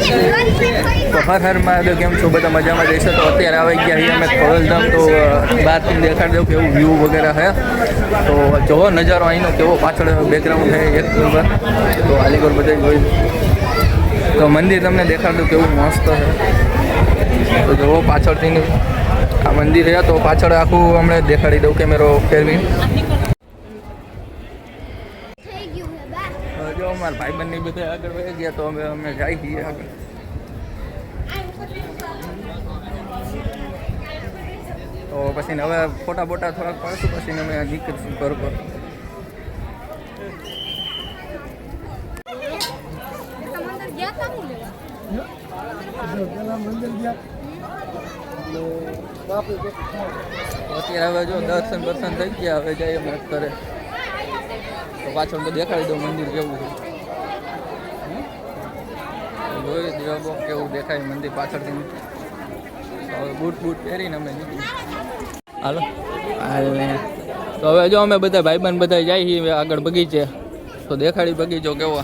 તો હર હર કેમ છો? બધા મજામાં જઈશો તો અત્યારે આવી ગયા છીએ અમે ખોડલધામ, તો બહારથી દેખાડી દઉં કેવું વ્યૂ વગેરે છે. તો જોવો નજારો અહીંનો કેવો પાછળ બેકગ્રાઉન્ડ છે એક નંબર તો અલીગઢ બધા જોઈ. તો મંદિર તમને દેખાડી કેવું મસ્ત છે. તો જોવો પાછળથી આ મંદિર છે, તો પાછળ આખું હમણાં દેખાડી દઉં કેમેરો ફેરવી થઈ ગયું હે બા હવે ભાઈ બંને બધા આગળ વહી ગયા તો અમે અમે જઈ છીએ આગળ. તો પછી હવે ફોટા બોટા થોડાક પાડશું, પછી અમે નીકળશું ઘર પર અત્યારે હવે જો દર્શન દર્શન થઈ ગયા, હવે જઈએ અમે અત્યારે. તો પાછળ તો દેખાડી દઉં મંદિર કેવું છે. તો કેવું દેખાય મંદિર પાછળથી હવે બૂટ બૂટ પહેરીને અમે નીકળી હાલો. હાલે. તો હવે જો અમે બધા ભાઈબંધ બધા જાય છીએ આગળ બગીચે. તો દેખાડી બગીચો કેવો?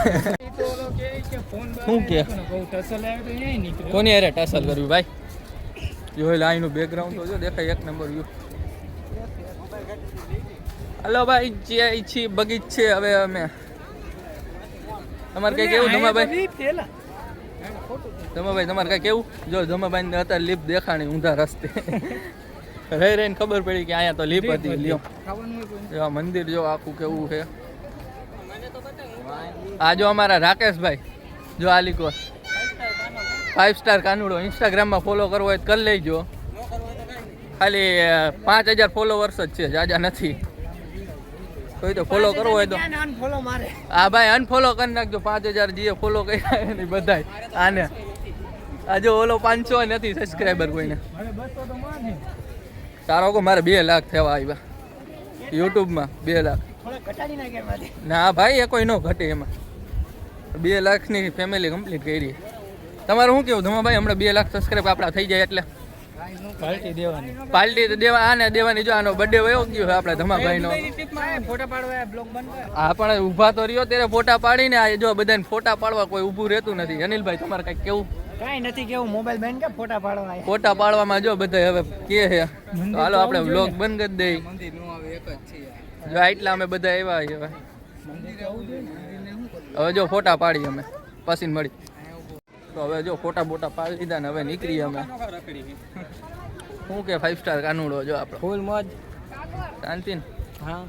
શું કે? કોની અરે ટસલ કરવી ભાઈ? જોઈ લાઈનું બેકગ્રાઉન્ડ તો જો દેખાય એક નંબર વ્યૂ હલો ભાઈ જે ઈચ્છી બગીચ છે હવે અમે. તમારે કઈ કેવું? ધમાભાઈ? ધમાભાઈ તમારે કઈ કેવું? જો ધમાભાઈ ને અત્યારે લીપ દેખાણી ઊંધા રસ્તે. રહી રહીને ખબર પડી કે અહીંયા તો લીપ હતી લ્યો. મંદિર જો આખું કેવું છે. આ જો અમારા રાકેશભાઈ જો આ લીકો. ફાઇવ સ્ટાર કાનુડો ઇન્સ્ટાગ્રામમાં ફોલો કરવો હોય તો કરી લેજો. ખાલી પાંચ હજાર ફોલોવર્સ જ છે જાજા નથી. કોઈ તો ફોલો કરવો હોય તો. હા ભાઈ અનફોલો કરી નાખજો. પાંચ હજાર જે ફોલો કર્યા એની બધાય. આને. આજે ઓલો પાંચસો નથી સબસ્ક્રાઈબર કોઈને. તારો કો મારે બે લાખ થવા આવ્યા. યુટ્યુબમાં બે લાખ. ના ભાઈ એ કોઈ ન ઘટે એમાં. બે લાખની ફેમિલી કમ્પ્લીટ કરી. તમારું શું કેવું? ધમાભાઈ હમણાં બે લાખ સબસ્ક્રાઈબ આપણા થઈ જાય એટલે. પાર્ટી દેવાની. પાર્ટી તો દેવા આને દેવાની જો આનો બર્થડે વયો ગયો છે આપણા ધમાભાઈનો? ફોટા પાડવા બ્લોગ બંધ આ પણ ઊભા તો રહ્યો ત્યારે ફોટા પાડીને આ જો બધાને ફોટા પાડવા કોઈ ઊભું રહેતું નથી. અનિલભાઈ તમારે કઈ કેવું? કાઈ નથી કેવું મોબાઈલ બેન કે ફોટા પાડવા ફોટા પાડવામાં જો બધા હવે કે છે. તો હાલો આપણે બ્લોગ બંધ કરી દઈ મંદિર નો આવે એક જ છે. જો આટલા અમે બધા આવ્યા છીએ હવે. હવે જો ફોટા પાડી અમે. પછી મળી. તો હવે જો ફોટા બોટા પાડી લીધા ને હવે નીકળીએ અમે. શું કે ફાઈવ સ્ટાર કાનુડો જો આપણે. ફૂલ મોજ. શાંતિ ને? હા.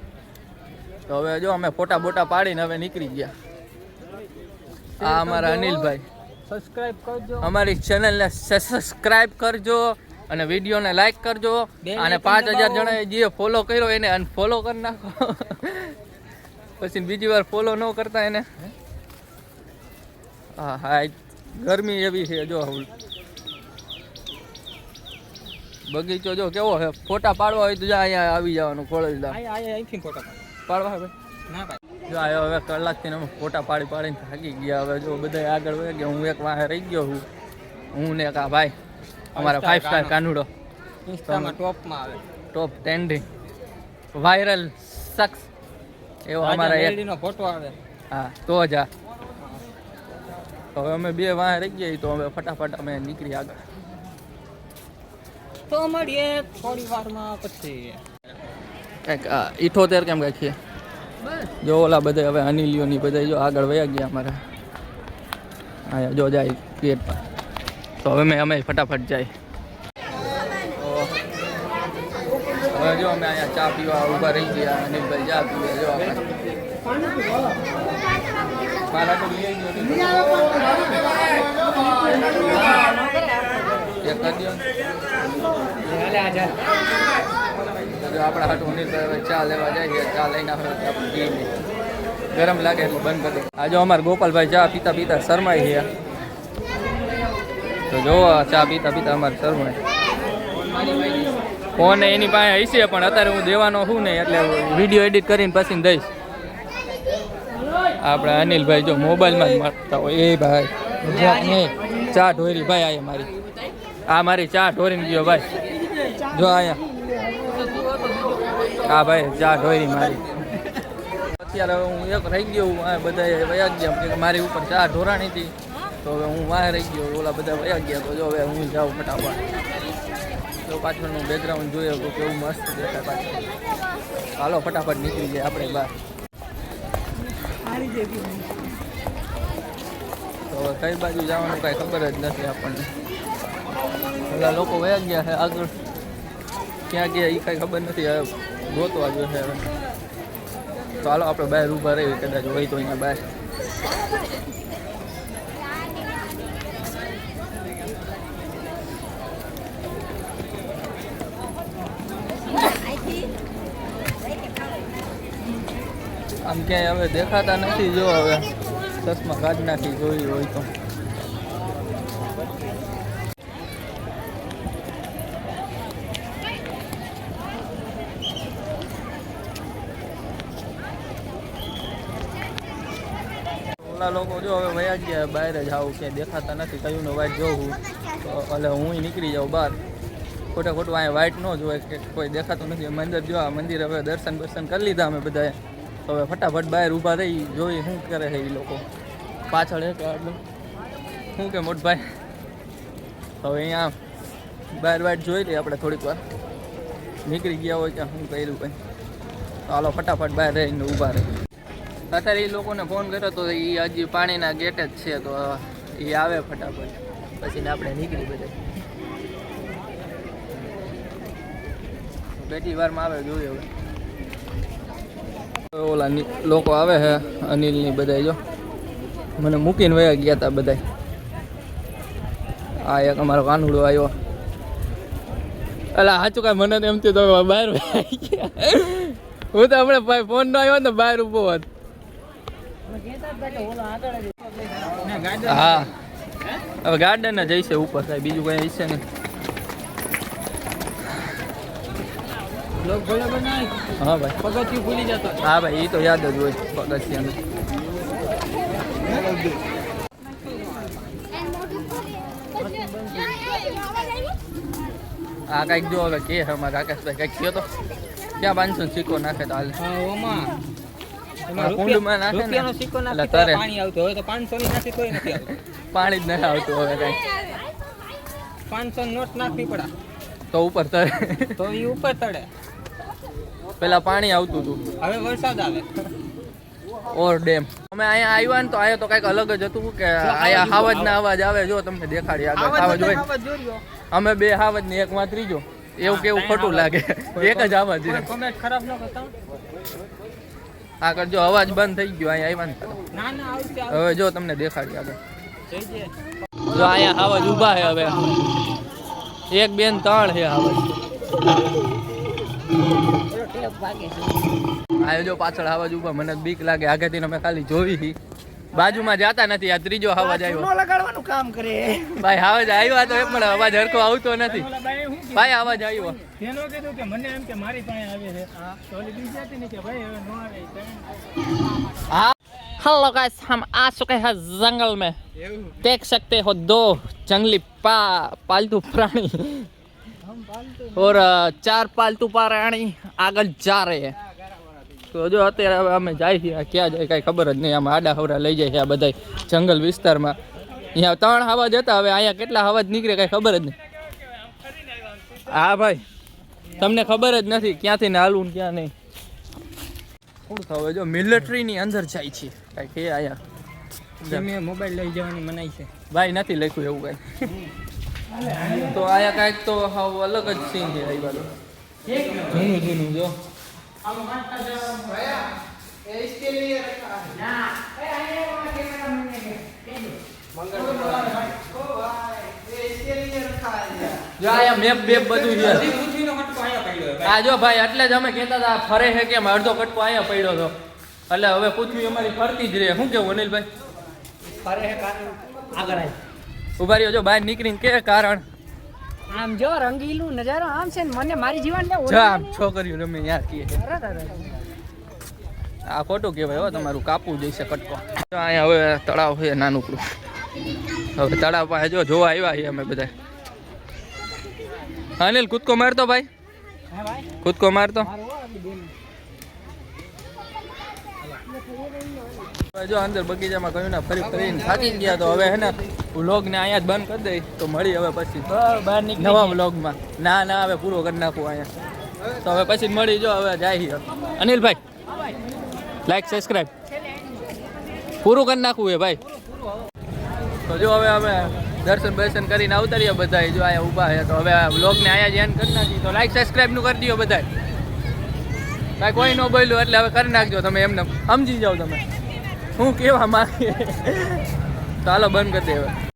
તો હવે જો અમે ફોટા બોટા પાડીને હવે નીકળી ગયા. આ અમારા અનિલભાઈ. સબસ્ક્રાઇબ કરજો. અમારી ચેનલને સબસ્ક્રાઇબ કરજો અને વિડીયોને લાઈક કરજો. અને પાંચ હજાર જણા જણાએ જે ફોલો કર્યો એને અનફોલો કરી નાખો. પછી બીજી વાર ફોલો ન કરતા એને. હા હા ગરમી એવી છે જો બગીચો જો કેવો છે? ફોટા પાડવા હોય તો જા અહીંયા આવી જવાનું કોલેજ ફોટા પાડવા હવે? જો આવ્યો હવે કલાકથી અમે ફોટા પાડી પાડીને થાકી ગયા. હવે જો બધા આગળ વહી ગયા. હું એક વાહે રહી ગયો હું હું ને એક આ ભાઈ. અમારા ફાઈવ સ્ટાર કાનુડો. ઇન્સ્ટામાં ટોપમાં આવે. ટોપ ટ્રેન્ડિંગ વાયરલ શખ્સ એવો અમારા એક ફોટો આવે. હા તો જ આ. હવે અમે બે વાહે રહી ગયા તો હવે ફટાફટ અમે નીકળી આગળ. તો મળીએ થોડી વારમાં પછી. કંઈક ઇઠોતેર કેમ છે જો ઓલા બધા હવે અનિલિયોની બધા જો આગળ વયા ગયા અમારા. અહીંયા જો જાય ગેટ પર. તો હવે મેં અમે ફટાફટ જાય. હવે જો અમે અહીંયા ચા પીવા ઊભા રહી ગયા. અનિલભાઈ ચા પીવા જો આપણે. મારા તો લઈ ગયો આપણા હાટુ અનિલભાઈ હવે ચા લેવા જાય ચા લઈને આપણે. ગરમ લાગે એટલે બંધ કરી દો. આ જો અમારા ગોપાલભાઈ ચા પીતા પીતા શરમાઈ ગયા તો જો આ ચા પીતા પીતા અમારે શરમાય. ફોન એની પાસે હશે પણ અત્યારે હું દેવાનો છું ને એટલે વીડિયો એડિટ કરીને પછી દઈશ. આપણે અનિલભાઈ જો મોબાઈલમાં જ મારતા હોય. એ ભાઈ ચા ઢોરી, ભાઈ, આ મારી. આ મારી ચા ઢોરીને ગયો, ભાઈ. જો અહીંયા. હા ભાઈ, ચા ઢોરી મારી. અત્યારે હું એક રહી ગયો હું બધા વયા ગયા. મારી ઉપર ચા ઢોરાણી હતી. તો હવે હું વાહ રહી ગયો, ઓલા બધા વયા ગયા. તો જો હવે હું જાઉં ફટાફટ. તો પાછળનું બેકગ્રાઉન્ડ જોયો કેવું મસ્ત દેખાય પાછળ. હાલો, ફટાફટ નીકળી જાય આપણે બહાર. હવે કઈ બાજુ જવાનું કાંઈ ખબર જ નથી આપણને. બધા લોકો વયા ગયા છે આગળ. ક્યાં ગયા એ કાંઈ ખબર નથી, હવે ગોતવા જોઈએ હવે. ચાલો આપણે બહાર ઊભા રહીએ, કદાચ હોય તો અહીંયા બહાર. ક્યાંય હવે દેખાતા નથી, જો હવે ચશ્મા કાઢ નાખી જોઈ હોય તો. ઓલા લોકો જો હવે વયા ગયા, બહાર જ આવું ક્યાંય દેખાતા નથી, કયું ને વાઇટ તો એટલે હું નીકળી જાઉં બહાર. ખોટા ખોટું અહીંયા વાઇટ ન જોવાય, કે કોઈ દેખાતું નથી. મંદિર જો આ મંદિર હવે દર્શન બર્શન કરી લીધા અમે બધાએ. હવે ફટાફટ બહાર ઊભા રહી જોઈ શું કરે છે એ લોકો. પાછળ એક આટલું શું કે મોટભાઈ? હવે અહીંયા બહાર બહાર જોઈ લઈએ આપણે થોડીક વાર. નીકળી ગયા હોય ત્યાં શું કર્યું કંઈ ચાલો ફટાફટ બહાર રહીને ઊભા રહી. અત્યારે એ લોકોને ફોન કર્યો તો એ હજી પાણીના ગેટ જ છે, તો એ આવે ફટાફટ. પછી આપણે નીકળી બધા. કેટલી વારમાં આવે, જોઈએ હવે. ઓલા લોકો આવે છે અનિલની બધા જો. મને મૂકીને વયા ગયા હતા બધા આ એક અમારો કાનુડો આવ્યો. અલા, સાચું કાંઈ મને તો એમ થયું તમે બહાર હું તો હમણાં ભાઈ ફોન નો આવ્યો ને બહાર ઊભો હોત. હા. હવે ગાર્ડન જઈશે ઉપર સાહેબ બીજું કઈ હશે નહીં. હા ભાઈ. પગથિયું ભૂલી જતો હા ભાઈ એ તો યાદ જ હોય પગથિયાનું. આ કંઈક જો હવે કે છે અમારા રાકેશભાઈ કંઈક કયો તો? ક્યાં પાંચસો સિક્કો નાખે તો હાલ? હા એમાં કુંડમાં રૂપિયા- નાખે ને? રૂપિયાનો એટલે નાખી તો પાણી આવતું હવે તો પાંચસો ની નાખી તોય નથી આવતું. પાણી જ નથી આવતું હવે કઈ. પાંચસો નોટ નાખવી પડે. તો ઉપર તળે. તો એ ઉપર તળે. પેલા પાણી આવતું હતું. હવે વરસાદ આવે. ઓર ડેમ. અમે અહીંયા આવ્યા ને તો અહીંયા તો કંઈક અલગ જ હતું કે અહીંયા હાવજના અવાજ આવે જો તમને દેખાડી આગળ. હાવજ હોય અમે બે હાવજ ને એક માં ત્રીજો એવું કેવું ખોટું લાગે. એક જ અવાજ કોઈ છે ખરાબ ન કરતા આગળ જો અવાજ બંધ થઈ ગયો અહીંયા આવ્યા ને. ના ના. હવે જો તમને દેખાડી આગળ. જો અહીંયા હાવજ ઊભા છે હવે. એક બેન ત્રણ છે હાવજ. આ જો પાછળ હાવજ ઊભા મને બીક લાગે આગળથી અમે ખાલી જોઈ હતી બાજુમાં જાતા નથી આ ત્રીજો હાવજ આવ્યો લગાડવાનું કામ કરે ભાઈ હાવજ આવ્યા તો એ પણ અવાજ હરખો આવતો નથી ઓલા બાઈએ શું કીધું? ભાઈ અવાજ આવ્યો તેનો કીધું કે મને એમ કે મારી પાસે આવે છે તો ઓલી બીજી હતી ને કે ભાઈ હવે નો આવે તો हाँ हेलो गाइस हम आ चुके हैं जंगल में એવું देख सकते हो दो जंगली पा पालतू प्राणी और अ, चार पालतू प्राणी આગળ જા રહે. તો જો અત્યારે હવે અમે જાય છીએ ક્યાં જાય કાંઈ ખબર જ નહીં. આમ આડા હવરા લઈ જાય છે આ બધા જંગલ વિસ્તારમાં. અહીંયા ત્રણ હવાજ હતા હવે અહીંયા કેટલા હવાજ નીકળે કાંઈ ખબર જ નહીં. હા ભાઈ. તમને ખબર જ નથી ક્યાંથી નાલું હાલવું ને ક્યાં નહીં. શું થવું? જો મિલિટરીની અંદર જાય છે કાંઈક એ અહીંયા તમે મોબાઈલ લઈ જવાની મનાઈ છે. ભાઈ નથી લખ્યું એવું કાંઈ. તો અહીંયા કાંઈક તો હાવ અલગ જ સીન છે ભાઈ જૂનું જૂનું જો. મેપ બેપ બધું છે. આ જો ભાઈ એટલે જ અમે કહેતા હતા ફરે છે કેમ? અડધો કટકો અહીંયા પડ્યો હતો. એટલે હવે પૃથ્વી અમારી ફરતી જ રહે. શું કેવું અનિલભાઈ? આગળ ઊભા રહ્યો જો બહાર નીકળીને કે કારણ? આમ જો રંગીલું નજારો આમ છે ને મને મારી જીવન ને જા આમ છોકરીઓ રમે યાર કે આ ખોટું કહેવાય હો તમારું કાપવું જઈશે કટકો. જો અહીંયા હવે તળાવ છે નાનકડું. હવે તળાવ પાસે જો જોવા આવ્યા છીએ અમે બધા. અનિલ કૂદકો મારતો ભાઈ. ભાઈ. કૂદકો મારતો. જો અંદર બગીચામાં કહ્યું ને ફરી ફરીને થાકી ગયા તો હવે હે ને વ્લોગ ને અહીંયા જ બંધ કરી દઈ. તો મળી હવે પછી બહાર નવા વ્લોગમાં ના ના હવે પૂરો કરી નાખું અહીંયા. તો હવે પછી મળી જો હવે જાય અનિલભાઈ લાઈક સબસ્ક્રાઈબ પૂરું કરી નાખવું એ ભાઈ. તો જો હવે અમે દર્શન દર્શન કરીને આવતારીએ બધા જો અહીંયા ઊભા છે તો હવે વ્લોગને અહીંયા જ એન્ડ કરી નાખી. તો લાઈક સબસ્ક્રાઈબનું કરી દો બધા કાંઈ કોઈ ન બોલ્યું એટલે હવે કરી નાખજો. તમે એમને સમજી જાઓ તમે. હું કેવા માંગે? ચાલો બંધ કરી દે હવે.